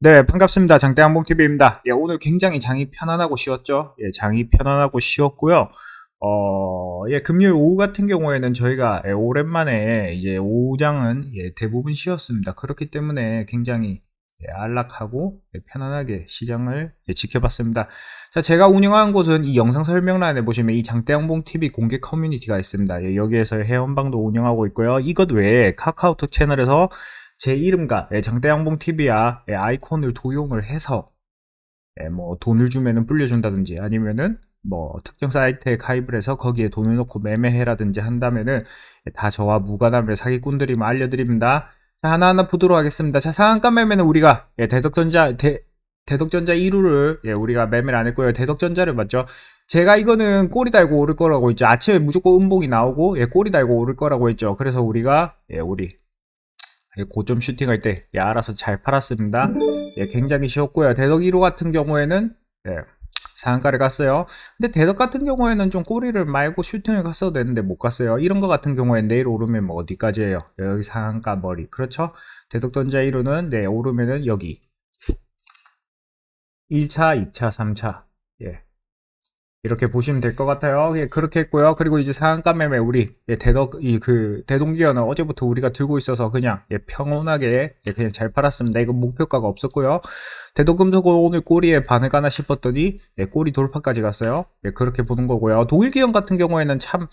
네, 반갑습니다. 장대항봉TV입니다. 예, 오늘 굉장히 장이 편안하고 쉬웠죠? 예, 장이 편안하고 쉬웠고요. 어, 예, 금요일 오후 같은 경우에는 저희가 예, 오랜만에 이제 오후장은 예, 대부분 쉬었습니다. 그렇기 때문에 굉장히 예, 안락하고 예, 편안하게 시장을 예, 지켜봤습니다. 자, 제가 운영하는 곳은 이 영상 설명란에 보시면 이 장대항봉TV 공개 커뮤니티가 있습니다. 예, 여기에서 회원방도 운영하고 있고요. 이것 외에 카카오톡 채널에서 제 이름과 예, 장대양봉 TV야 아이콘을 도용을 해서 예, 뭐 돈을 주면은 불려준다든지 아니면은 뭐 특정 사이트에 가입을 해서 거기에 돈을 넣고 매매해라든지 한다면은 예, 다 저와 무관하면 사기꾼들이면 알려드립니다. 자, 하나하나 보도록 하겠습니다. 자, 상한가 매매는 우리가 예, 대덕전자 대, 대덕전자 1호를 예, 우리가 매매를 안 했고요. 대덕전자를 맞죠? 제가 이거는 꼬리 달고 오를 거라고 했죠. 아침에 무조건 음봉이 나오고 예, 꼬리 달고 오를 거라고 했죠. 그래서 우리가 예, 우리 예, 고점 슈팅할 때 예, 알아서 잘 팔았습니다. 예, 굉장히 쉬웠고요. 대덕 1호 같은 경우에는 예, 상한가를 갔어요. 근데 대덕 같은 경우에는 좀 꼬리를 말고 슈팅을 갔어도 되는데 못 갔어요. 이런 거 같은 경우에 내일 오르면 뭐 어디까지예요? 여기 상한가 머리. 그렇죠? 대덕 던자 1호는 네, 오르면은 여기 1차, 2차, 3차. 예. 이렇게 보시면 될 것 같아요. 예, 그렇게 했고요. 그리고 이제 상한가 매매 우리 예, 대덕 이 그 대동기어는 어제부터 우리가 들고 있어서 그냥 예, 평온하게 예, 그냥 잘 팔았습니다. 이건 목표가가 없었고요. 대덕금속은 오늘 꼬리에 반을 가나 싶었더니 예, 꼬리 돌파까지 갔어요. 예, 그렇게 보는 거고요. 독일기업 같은 경우에는 참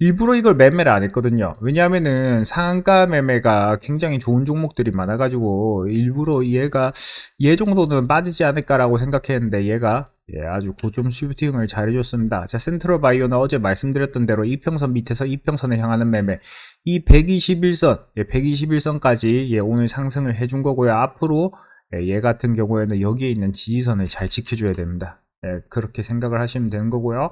일부러 이걸 매매를 안 했거든요. 왜냐하면은 상한가 매매가 굉장히 좋은 종목들이 많아가지고 일부러 얘가 얘 정도는 빠지지 않을까라고 생각했는데 얘가 예, 아주 고점 슈팅을 잘 해줬습니다. 자, 센트럴 바이오는 어제 말씀드렸던 대로 이평선 밑에서 이평선을 향하는 매매. 이 121선, 예, 121선까지 예, 오늘 상승을 해준 거고요. 앞으로 예, 얘 같은 경우에는 여기에 있는 지지선을 잘 지켜줘야 됩니다. 예, 그렇게 생각을 하시면 되는 거고요.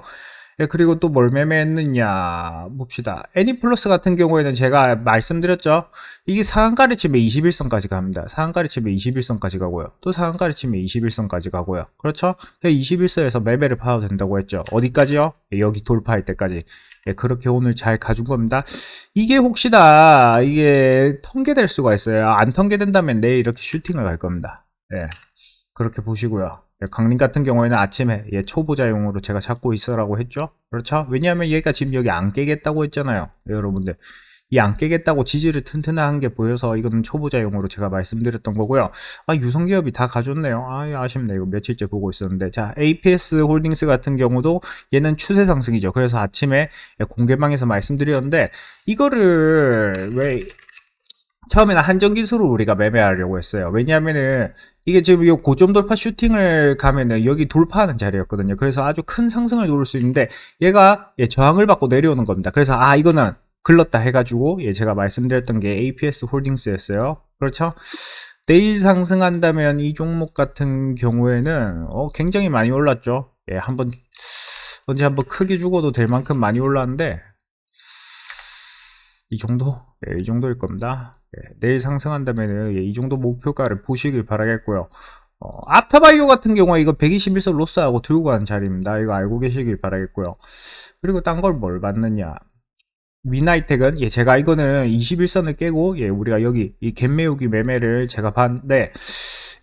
예, 그리고 또 뭘 매매했느냐 봅시다. 애니플러스 같은 경우에는 제가 말씀드렸죠. 이게 상한가를 치면 21선까지 갑니다. 상한가를 치면 21선까지 가고요. 또 상한가를 치면 21선까지 가고요. 그렇죠? 21선에서 매매를 봐도 된다고 했죠. 어디까지요? 예, 여기 돌파할 때까지. 예, 그렇게 오늘 잘 가준 겁니다. 이게 혹시나 이게 통계될 수가 있어요. 안 통계된다면 내일 이렇게 슈팅을 갈 겁니다. 예, 그렇게 보시고요. 예, 강림 같은 경우에는 아침에 예, 초보자용으로 제가 잡고 있어라고 했죠. 그렇죠? 왜냐하면 얘가 지금 여기 안 깨겠다고 했잖아요. 예, 여러분들. 이 안 깨겠다고 지지를 튼튼한 게 보여서 이거는 초보자용으로 제가 말씀드렸던 거고요. 아, 유성기업이 다 가졌네요. 아, 아쉽네. 이거 며칠째 보고 있었는데. 자, APS 홀딩스 같은 경우도 얘는 추세 상승이죠. 그래서 아침에 예, 공개방에서 말씀드렸는데 이거를 왜 처음에는 한정기수로 우리가 매매하려고 했어요. 왜냐하면은 이게 지금 이 고점 돌파 슈팅을 가면은 여기 돌파하는 자리였거든요. 그래서 아주 큰 상승을 노릴 수 있는데 얘가 예, 저항을 받고 내려오는 겁니다. 그래서 아 이거는 글렀다 해가지고 예, 제가 말씀드렸던 게 APS 홀딩스였어요. 그렇죠? 내일 상승한다면 이 종목 같은 경우에는 어, 굉장히 많이 올랐죠. 예, 한번 언제 한번 크게 죽어도 될 만큼 많이 올랐는데 이 정도? 예, 이 정도일 겁니다. 예, 내일 상승한다면 예, 이 정도 목표가를 보시길 바라겠고요. 어, 아타바이오 같은 경우에 이거 121선 로스하고 들고 가는 자리입니다. 이거 알고 계시길 바라겠고요. 그리고 딴 걸뭘 받느냐. 미나이텍은 예 제가 이거는 21선을 깨고 예 우리가 여기 이 갭매우기 매매를 제가 봤는데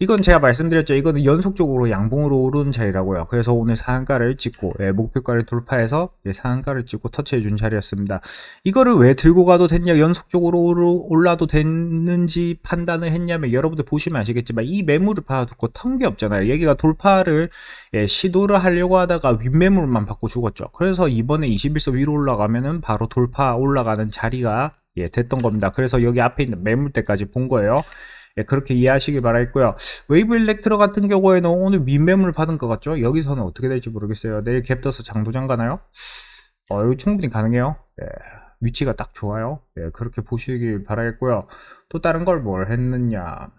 이건 제가 말씀드렸죠. 이거는 연속적으로 양봉으로 오르는 자리라고요. 그래서 오늘 상한가를 찍고 예, 목표가를 돌파해서 예, 상한가를 찍고 터치해 준 자리였습니다. 이거를 왜 들고 가도 됐냐 연속적으로 올라도 됐는지 판단을 했냐면 여러분들 보시면 아시겠지만 이 매물을 봐두고 턴 게 없잖아요. 여기가 돌파를 예, 시도를 하려고 하다가 윗매물만 받고 죽었죠. 그래서 이번에 21선 위로 올라가면은 바로 돌파 올라가는 자리가 예, 됐던 겁니다. 그래서 여기 앞에 있는 매물대까지 본 거예요. 예, 그렇게 이해하시길 바라겠고요. 웨이브 일렉트로 같은 경우에는 오늘 민매물 받은 것 같죠? 여기서는 어떻게 될지 모르겠어요. 내일 갭 떠서 장도장 가나요? 어, 여기 충분히 가능해요. 예, 위치가 딱 좋아요. 예, 그렇게 보시길 바라겠고요. 또 다른 걸 뭘 했느냐.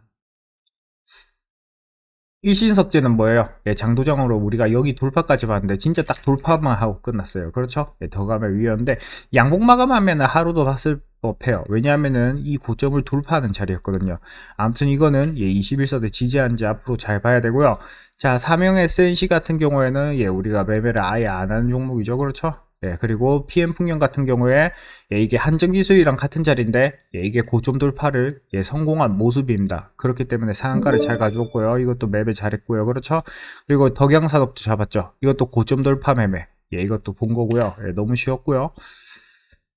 일신석제는 뭐예요? 예, 장도장으로 우리가 여기 돌파까지 봤는데 진짜 딱 돌파만 하고 끝났어요. 그렇죠? 예, 더 가면 위험한데 양봉 마감하면 하루도 봤을 법해요. 왜냐하면은 이 고점을 돌파하는 자리였거든요. 아무튼 이거는 예, 21서대 지지한지 앞으로 잘 봐야 되고요. 자, 사명 SNC 같은 경우에는 예, 우리가 매매를 아예 안 하는 종목이죠. 그렇죠? 예, 그리고 PM 풍년 같은 경우에 예, 이게 한정기술이랑 같은 자리인데 예, 이게 고점 돌파를 예, 성공한 모습입니다. 그렇기 때문에 상한가를 잘 가져왔고요. 이것도 매매 잘했고요. 그렇죠? 그리고 덕양산업도 잡았죠. 이것도 고점 돌파 매매. 예, 이것도 본 거고요. 예, 너무 쉬웠고요.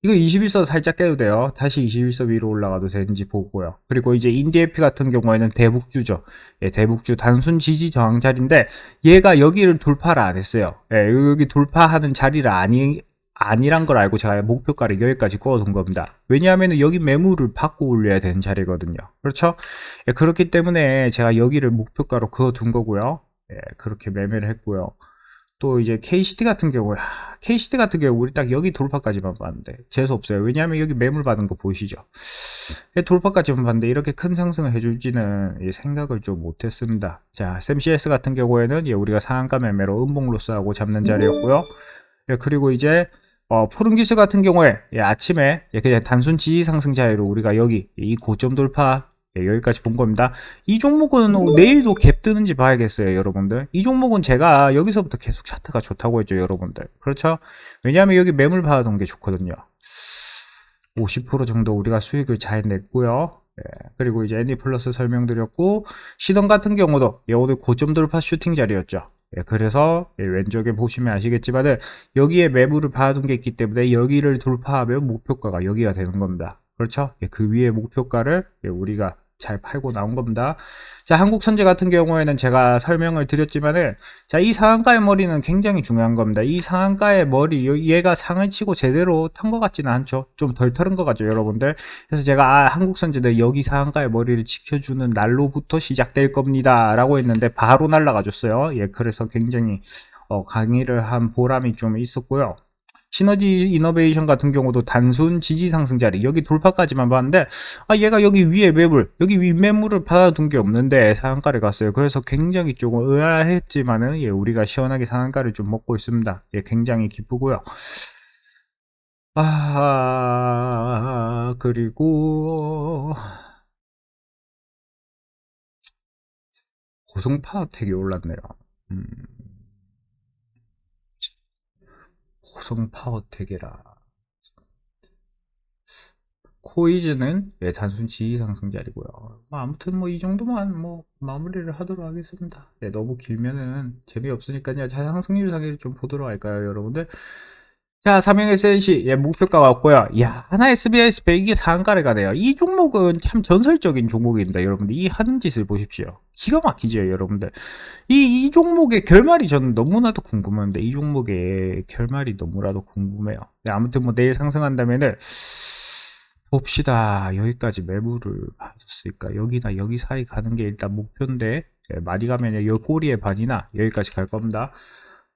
이거 21선 살짝 깨도 돼요. 다시 21선 위로 올라가도 되는지 보고요. 그리고 이제 인디에피 같은 경우에는 대북주죠. 예, 대북주 단순 지지 저항 자리인데 얘가 여기를 돌파를 안 했어요. 예, 여기 돌파하는 자리를 아니 아니란 걸 알고 제가 목표가를 여기까지 구워둔 겁니다. 왜냐하면 여기 매물을 받고 올려야 되는 자리거든요. 그렇죠? 예, 그렇기 때문에 제가 여기를 목표가로 그어둔 거고요. 예, 그렇게 매매를 했고요. 또 이제 KCT 같은 경우에 하, KCT 같은 경우 우리 딱 여기 돌파까지만 봤는데 재수 없어요. 왜냐하면 여기 매물 받은 거 보이시죠? 예, 돌파까지만 봤는데 이렇게 큰 상승을 해줄지는 예, 생각을 좀 못했습니다. 자, SMCS 같은 경우에는 예, 우리가 상한가 매매로 음봉 로스하고 잡는 자리였고요. 예, 그리고 이제 어, 푸른 기술 같은 경우에 예, 아침에 예, 그냥 단순 지지 상승 자리로 우리가 여기 이 고점 돌파 예, 여기까지 본 겁니다. 이 종목은 내일도 갭 뜨는지 봐야겠어요, 여러분들. 이 종목은 제가 여기서부터 계속 차트가 좋다고 했죠, 여러분들. 그렇죠? 왜냐하면 여기 매물 받아둔 게 좋거든요. 50% 정도 우리가 수익을 잘 냈고요. 예, 그리고 이제 애니 플러스 설명드렸고 시동 같은 경우도 예, 오늘 고점 돌파 슈팅 자리였죠. 예, 그래서 예, 왼쪽에 보시면 아시겠지만은 여기에 매물을 받아둔 게 있기 때문에 여기를 돌파하면 목표가가 여기가 되는 겁니다. 그렇죠? 예, 그 위에 목표가를 예, 우리가 잘 팔고 나온 겁니다. 자, 한국선제 같은 경우에는 제가 설명을 드렸지만은, 자, 이 상한가의 머리는 굉장히 중요한 겁니다. 이 상한가의 머리, 요- 얘가 상을 치고 제대로 탄 것 같지는 않죠. 좀 덜 털은 것 같죠, 여러분들. 그래서 제가, 아, 한국선제는 여기 상한가의 머리를 지켜주는 날로부터 시작될 겁니다. 라고 했는데, 바로 날라가 줬어요. 예, 그래서 굉장히, 어, 강의를 한 보람이 좀 있었고요. 시너지 이노베이션 같은 경우도 단순 지지 상승 자리. 여기 돌파까지만 봤는데 아 얘가 여기 위에 매물 여기 위 매물을 받아둔 게 없는데 상한가를 갔어요. 그래서 굉장히 조금 의아했지만은 예 우리가 시원하게 상한가를 좀 먹고 있습니다. 예 굉장히 기쁘고요. 아 그리고 고성파텍이 올랐네요. 음. 고성 파워텍이라. 코이즈는 예, 단순 지위 상승 자리고요. 뭐 아무튼 뭐 이 정도만 뭐 마무리를 하도록 하겠습니다. 예, 너무 길면은 재미없으니까요. 자, 상승률 상위를 좀 보도록 할까요, 여러분들? 자, 삼형 SNC 예, 목표가가 없고요. 야, 하나 SBS 100 이게 상한가를 가네요. 이 종목은 참 전설적인 종목입니다, 여러분들. 이 하는 짓을 보십시오. 기가 막히죠, 여러분들. 이, 이 종목의 결말이 저는 너무나도 궁금한데, 이 종목의 결말이 너무나도 궁금해요. 네, 아무튼 뭐 내일 상승한다면은, 봅시다. 여기까지 매물을 받았으니까, 여기나 여기 사이 가는 게 일단 목표인데, 예, 많이 가면 여 꼬리의 반이나 여기까지 갈 겁니다.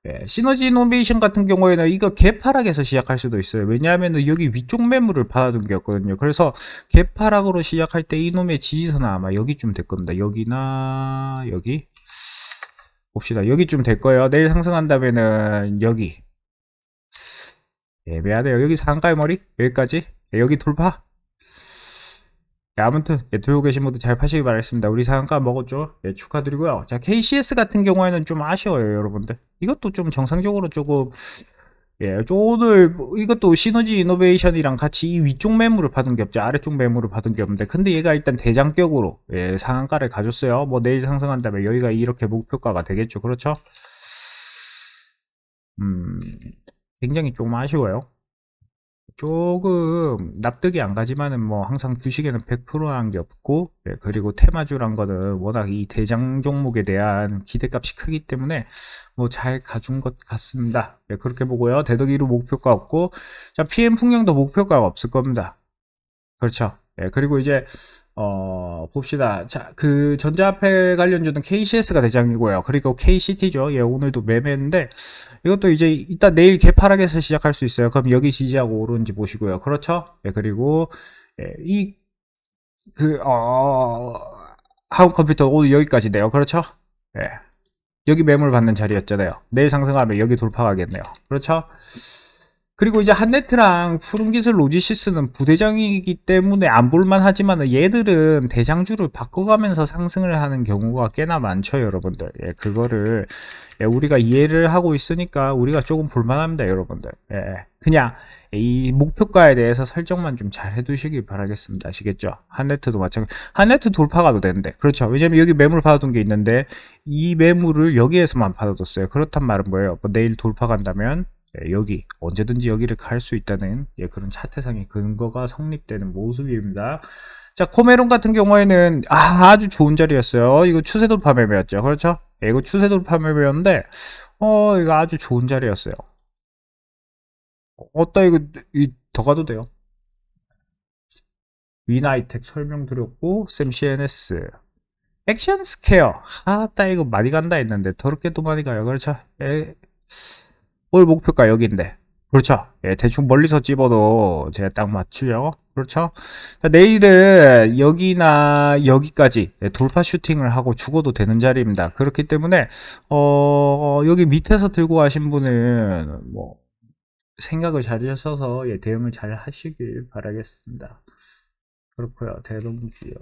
예, 시너지 이노베이션 같은 경우에는 이거 개파락에서 시작할 수도 있어요. 왜냐하면 여기 위쪽 매물을 받아둔 게 없거든요. 그래서 개파락으로 시작할 때 이놈의 지지선은 아마 여기쯤 될 겁니다. 여기나 여기 봅시다. 여기쯤 될 거예요. 내일 상승한다면은 여기 애매하네요. 여기 상가의 머리 여기까지 예, 여기 돌파. 예, 아무튼 예, 들고 계신 분들 잘 파시기 바라겠습니다. 우리 상한가 먹었죠? 예, 축하드리고요. 자 KCS 같은 경우에는 좀 아쉬워요, 여러분들. 이것도 좀 정상적으로 조금 예, 저 오늘 뭐 이것도 시너지 이노베이션이랑 같이 이 위쪽 매물을 받은 게 없죠. 아래쪽 매물을 받은 게 없는데 근데 얘가 일단 대장격으로 예, 상한가를 가졌어요. 뭐 내일 상승한다면 여기가 이렇게 목표가가 되겠죠. 그렇죠? 음, 굉장히 좀 아쉬워요. 조금 납득이 안 가지만은 뭐 항상 주식에는 100%한 게 없고 예, 그리고 테마주란 거는 워낙 이 대장 종목에 대한 기대값이 크기 때문에 뭐 잘 가준 것 같습니다. 예, 그렇게 보고요. 대덕이로 목표가 없고 자 PM 풍경도 목표가가 없을 겁니다. 그렇죠. 예, 그리고 이제 어 봅시다. 자, 그 전자화폐 관련주는 KCS가 대장이고요. 그리고 KCT죠. 예, 오늘도 매매인데 이것도 이제 이따 내일 개파락에서 시작할 수 있어요. 그럼 여기 지지하고 오른지 보시고요. 그렇죠? 예, 그리고 예, 이 그, 어, 하운 컴퓨터 오늘 여기까지네요. 그렇죠? 예. 여기 매물 받는 자리였잖아요. 내일 상승하면 여기 돌파가겠네요. 그렇죠? 그리고 이제 한네트랑 푸른기슬 로지시스는 부대장이기 때문에 안 볼만 하지만 얘들은 대장주를 바꿔가면서 상승을 하는 경우가 꽤나 많죠, 여러분들. 예, 그거를 예, 우리가 이해를 하고 있으니까 우리가 조금 볼만합니다, 여러분들. 예, 그냥 이 목표가에 대해서 설정만 좀 잘 해두시길 바라겠습니다. 아시겠죠? 한네트도 마찬가지. 한네트 돌파가도 되는데, 그렇죠? 왜냐면 여기 매물 받아둔 게 있는데 이 매물을 여기에서만 받아뒀어요. 그렇단 말은 뭐예요? 뭐 내일 돌파 간다면 예, 여기 언제든지 여기를 갈 수 있다는 예, 그런 차트상의 근거가 성립되는 모습입니다. 자, 코메론 같은 경우에는 아, 아주 좋은 자리였어요. 이거 추세 돌파 매매였죠. 그렇죠? 예, 이거 추세 돌파 매매였는데 어, 이거 아주 좋은 자리였어요. 어따 이거 이, 더 가도 돼요. 위나이텍 설명드렸고 샘 CNS 액션 스퀘어 아따 이거 많이 간다 했는데 더럽게도 많이 가요 그렇죠 예. 올 목표가 여기인데. 그렇죠. 예, 대충 멀리서 집어도 제가 딱 맞추죠 그렇죠? 자, 내일은 여기나 여기까지 예, 돌파 슈팅을 하고 죽어도 되는 자리입니다. 그렇기 때문에 어, 여기 밑에서 들고 가신 분은 뭐 생각을 잘 하셔서 예, 대응을 잘 하시길 바라겠습니다. 그렇고요. 대동지요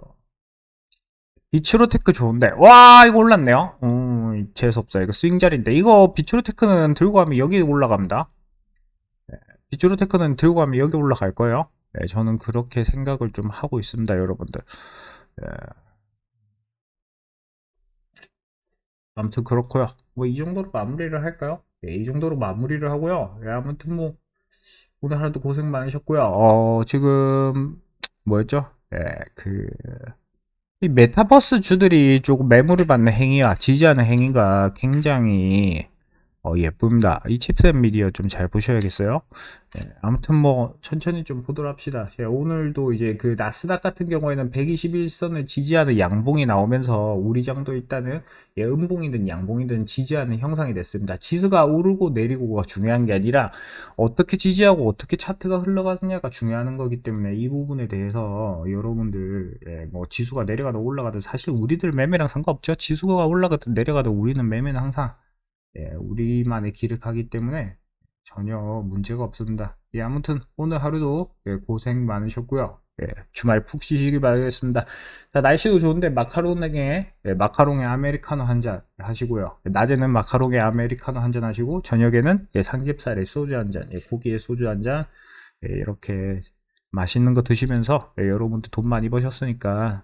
비츠로테크 좋은데. 와 이거 올랐네요. 음, 재수없어 이거 스윙 자리인데. 이거 비츠로테크는 들고 가면 여기 올라갑니다. 네, 비츠로테크는 들고 가면 여기 올라갈 거예요. 네, 저는 그렇게 생각을 좀 하고 있습니다 여러분들. 네. 아무튼 그렇고요. 뭐 이 정도로 마무리를 할까요? 네, 이 정도로 마무리를 하고요. 네, 아무튼 뭐 오늘 하루도 고생 많으셨고요. 어 지금 뭐였죠? 네, 그 이 메타버스 주들이 조금 매물을 받는 행위와 지지하는 행위가 굉장히 어, 예쁩니다. 이 칩셋 미디어 좀 잘 보셔야겠어요. 예, 아무튼 뭐 천천히 좀 보도록 합시다. 예, 오늘도 이제 그 나스닥 같은 경우에는 121선을 지지하는 양봉이 나오면서 우리 장도 일단은 예, 음봉이든 양봉이든 지지하는 형상이 됐습니다. 지수가 오르고 내리고가 중요한 게 아니라 어떻게 지지하고 어떻게 차트가 흘러가느냐가 중요한 거기 때문에 이 부분에 대해서 여러분들 예, 뭐 지수가 내려가든 올라가든 사실 우리들 매매랑 상관없죠. 지수가 올라가든 내려가든 우리는 매매는 항상 예, 우리만의 길을 가기 때문에 전혀 문제가 없습니다. 예, 아무튼 오늘 하루도 예, 고생 많으셨고요. 예, 주말 푹 쉬시길 바라겠습니다. 자, 날씨도 좋은데 마카롱에 예, 마카롱에 아메리카노 한 잔 하시고요. 낮에는 마카롱에 아메리카노 한 잔 하시고 저녁에는 예, 삼겹살에 소주 한 잔, 예, 고기에 소주 한 잔, 예, 이렇게 맛있는 거 드시면서 예, 여러분들 돈 많이 버셨으니까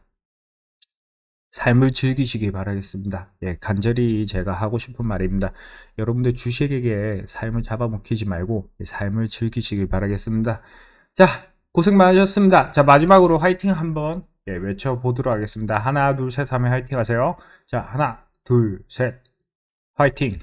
삶을 즐기시기 바라겠습니다. 예, 간절히 제가 하고 싶은 말입니다. 여러분들 주식에게 삶을 잡아먹히지 말고 삶을 즐기시길 바라겠습니다. 자, 고생 많으셨습니다. 자, 마지막으로 화이팅 한번 예, 외쳐보도록 하겠습니다. 하나, 둘, 셋 하면 화이팅 하세요. 자, 하나, 둘, 셋, 화이팅!